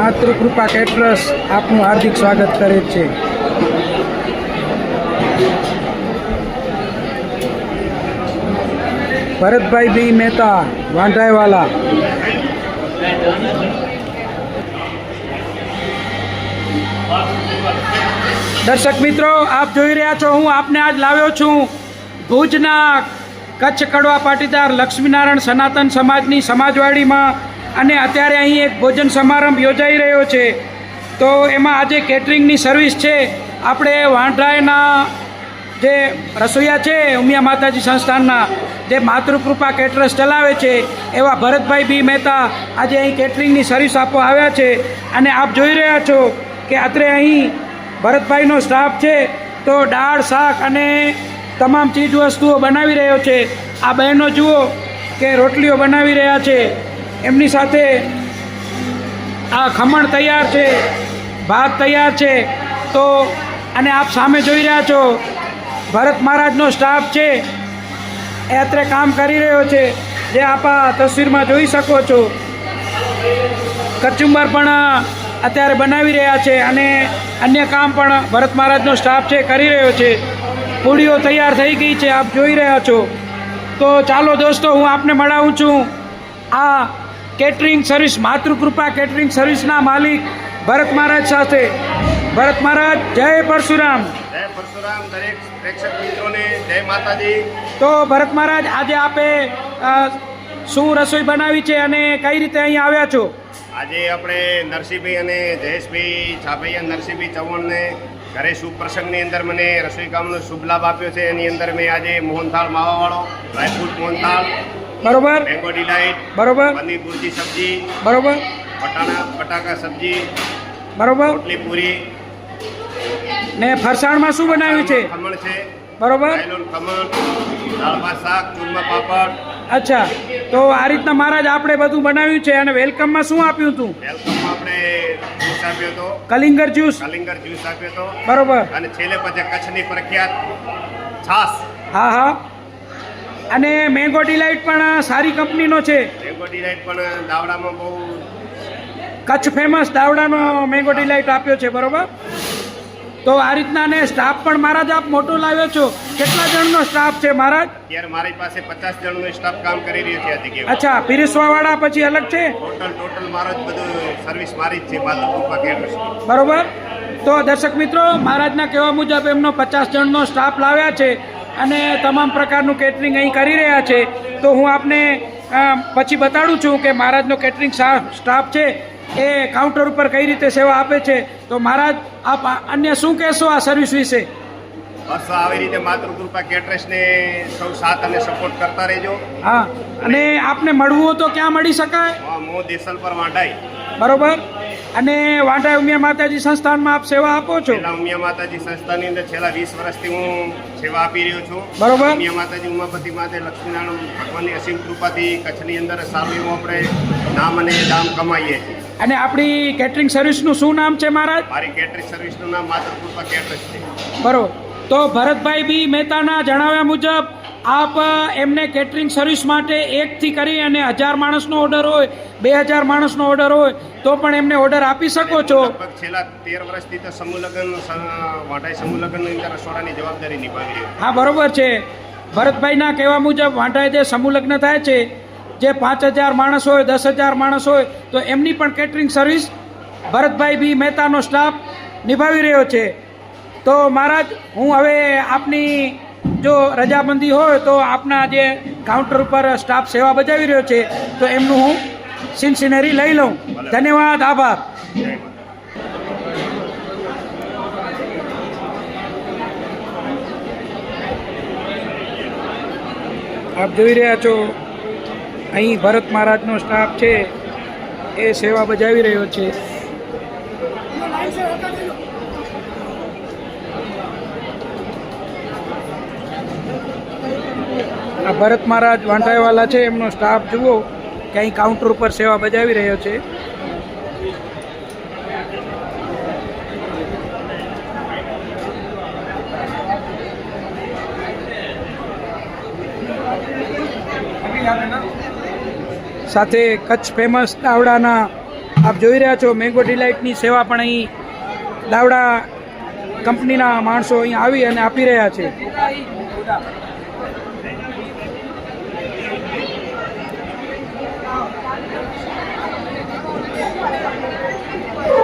માતૃકૃપા કેટરસ આપનું હાર્દિક સ્વાગત કરે છે. ભરતભાઈ બી મહેતા વાંઢાઈવાલા દર્શક મિત્રો, આપ જોઈ રહ્યા છો, હું આપને આજ લાવ્યો છું ભુજના કચ્છ કડવા પાટીદાર લક્ષ્મીનારાયણ સનાતન સમાજની સમાજવાડીમાં અને અત્યારે અહીં એક ભોજન સમારંભ યોજાઈ રહ્યો છે. તો એમાં આજે કેટરિંગની સર્વિસ છે. આપણે વાંઢરાયના જે રસોઈયા છે, ઉમિયા માતાજી સંસ્થાનના, જે માતૃકૃપા કેટરસ ચલાવે છે, એવા ભરતભાઈ બી મહેતા આજે અહીં કેટરિંગની સર્વિસ આપવા આવ્યા છે. અને આપ જોઈ રહ્યા છો કે અત્રે અહીં ભરતભાઈનો સ્ટાફ છે. તો દાળ, શાક અને તમામ ચીજ વસ્તુઓ બનાવી રહ્યો છે. આ બહેનો જુઓ કે રોટલીઓ બનાવી રહ્યા છે. એમની સાથે આ ખમણ તૈયાર છે, ભાત તૈયાર છે. તો અને આપ સામે જોઈ રહ્યા છો, ભરત મહારાજનો સ્ટાફ છે. એ અત્રે કામ કરી રહ્યો છે. જે આપ આ તસવીરમાં જોઈ શકો છો. કચુંબર પણ અત્યારે બનાવી રહ્યા છે અને અન્ય કામ પણ ભરત મહારાજનો સ્ટાફ છે, કરી રહ્યો છે. પૂડીઓ તૈયાર થઈ ગઈ છે, આપ જોઈ રહ્યા છો. તો ચાલો દોસ્તો, હું આપને મળાવું છું આ કેટરિંગ સર્વિસ માતૃકૃપા કેટરિંગ સર્વિસના માલિક ભરત મહારાજ સાથે. ભરત મહારાજ જય પરશુરામ. જય પરશુરામ દરેક પ્રેક્ષક મિત્રોને જય માતાજી. તો ભરત મહારાજ આજે આપે શું રસોઈ બનાવી છે અને કઈ રીતે અહીં આવ્યા છો? આજે આપણે નરસિંહભાઈ અને જયેશભાઈ છાભૈયા નરસિંહભાઈ ચૌહાણને ઘરે શુભ પ્રસંગની અંદર મને રસોઈ કામનો શુભ લાભ આપ્યો છે. એની અંદર મેં આજે મોહનથાળ માવાવાળો ડ્રાયફ્રૂટ મોહનથાળ બરોબર? મેંગો ડિલાઇટ બરોબર? પનીર ભુરજી સબ્જી બરોબર? બટાણા બટાકા સબ્જી બરોબર? રોટલી પૂરી. ને ફરસાણમાં શું બનાવ્યું છે? ખમણ છે. બરોબર? ખમણ દાળમાં શાક ચૂરમાં પાપડ. અચ્છા. તો આ રીતના મહારાજ આપણે બધું બનાવ્યું છે અને વેલકમમાં શું આપ્યું હતું? વેલકમમાં આપણે જ્યુસ આપ્યો હતો. કલિંગર જ્યુસ? કલિંગર જ્યુસ આપ્યો હતો. બરોબર. અને છેલ્લે પછી કચ્છની પ્રખ્યાત છાસ હા હા. અને મેંગો ડિલાઇટ પણ સારી કંપનીનો છે. મેંગો ડિલાઇટ પણ દાવડામાં બહુ કચ્છ ફેમસ દાવડાનો મેંગો ડિલાઇટ આપ્યો છે બરોબર? તો આ રીતના ને સ્ટાફ પણ મહારાજ આપ મોટો લાવ્યો છો. કેટલા જણનો સ્ટાફ છે મહારાજ? અત્યારે મારી પાસે પચાસ જણનો સ્ટાફ કામ કરી રહ્યો છે અચ્છા પીરસવાવાળા પછી અલગ છે? ટોટલ ટોટલ મારો જ બધું સર્વિસ મારી જ છે બરોબર? તો દર્શક મિત્રો મહારાજના કહેવા મુજબ એમનો પચાસ જણનો સ્ટાફ લાવ્યા છે. અને તમામ પ્રકારનું કેટરિંગ અહીં કરી રહ્યા છે. તો હું આપને પછી બતાડું છું કે મહારાજનો કેટરિંગ સ્ટાફ છે એ કાઉન્ટર ઉપર કઈ રીતે સેવા આપે છે. તો મહારાજ આપ અન્ય શું કહેશો આ સર્વિસ વિશે? બસ આવી રીતે માતૃકૃપા કેટરેસને સૌ સાથ અને સપોર્ટ કરતા રહેજો. હા અને આપને મળવું હોય તો ક્યાં મળી શકાય? હા, મો દેસલ પર વાંઢાઈ બરોબર? અને વાંટા ઉમિયા માતાજી સંસ્થાનમાં આપ સેવા આપો છો? છેલ્લા ઉમિયા માતાજી સંસ્થાની અંદર છેલ્લા વીસ વર્ષથી હું સેવા આપી રહ્યો છું. બરોબર. ઉમિયા માતાજી ઉમાપતિ માતે લક્ષ્મીનારાયણ ભગવાનની અસીમ કૃપાથી કચ્છની અંદર સારું એવું આપણે નામ અને દામ કમાઈએ છીએ. અને આપણી કેટરિંગ સર્વિસનું શું નામ છે મહારાજ? મારી કેટરિંગ સર્વિસનું નામ માતૃકૃપા કેટરિંગ છે. બરોબર. તો ભરતભાઈ બી મહેતાના જણાવ્યા મુજબ આપ એમને કેટરિંગ સર્વિસ માટે એકથી કરી અને હજાર માણસનો ઓર્ડર હોય બે હજાર માણસનો ઓર્ડર હોય તો પણ એમને ઓર્ડર આપી શકો છો. લગભગ છેલ્લા તેર વર્ષથી તો સમૂહ લગ્ન વાંઢાઈ સમૂહ લગ્ન રસોડાની જવાબદારી નિભાવી હા બરોબર છે. ભરતભાઈના કહેવા મુજબ વાંઢાએ જે સમૂહ લગ્ન થાય છે જે પાંચ હજાર માણસ હોય દસ હજાર માણસ હોય તો એમની પણ કેટરિંગ સર્વિસ ભરતભાઈ બી મહેતાનો સ્ટાફ નિભાવી રહ્યો છે. તો મહારાજ હું હવે આપની જો રજાબંધી હોય તો આપના જે કાઉન્ટર ઉપર સ્ટાફ સેવા બજાવી રહ્યો છે, તો એમનું હું સિનસિનરી લઈ લઉં. ધન્યવાદ, આભાર. આપ જોઈ રહ્યા છો, અહીં ભરત મહારાજનો સ્ટાફ છે, એ સેવા બજાવી રહ્યો છે. આ ભરત મહારાજ વાંઠાઈવાલા છે, એમનો સ્ટાફ જુઓ કે અહીં કાઉન્ટર ઉપર સેવા બજાવી રહ્યો છે. સાથે કચ્છ ફેમસ દાવડાના આપ જોઈ રહ્યા છો મેંગો ડિલાઇટની સેવા પણ અહીં દાવડા કંપનીના માણસો અહીં આવી અને આપી રહ્યા છે.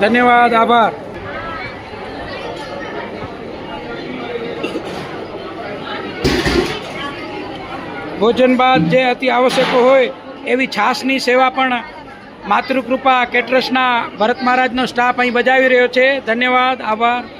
ધન્યવાદ, આભાર. ભોજન બાદ જે અતિ આવશ્યક હોય, એવી છાસની સેવા પણ માતૃકૃપા કેટરસના ભરત મહારાજનો સ્ટાફ અહીં બજાવી રહ્યો છે. ધન્યવાદ, આભાર.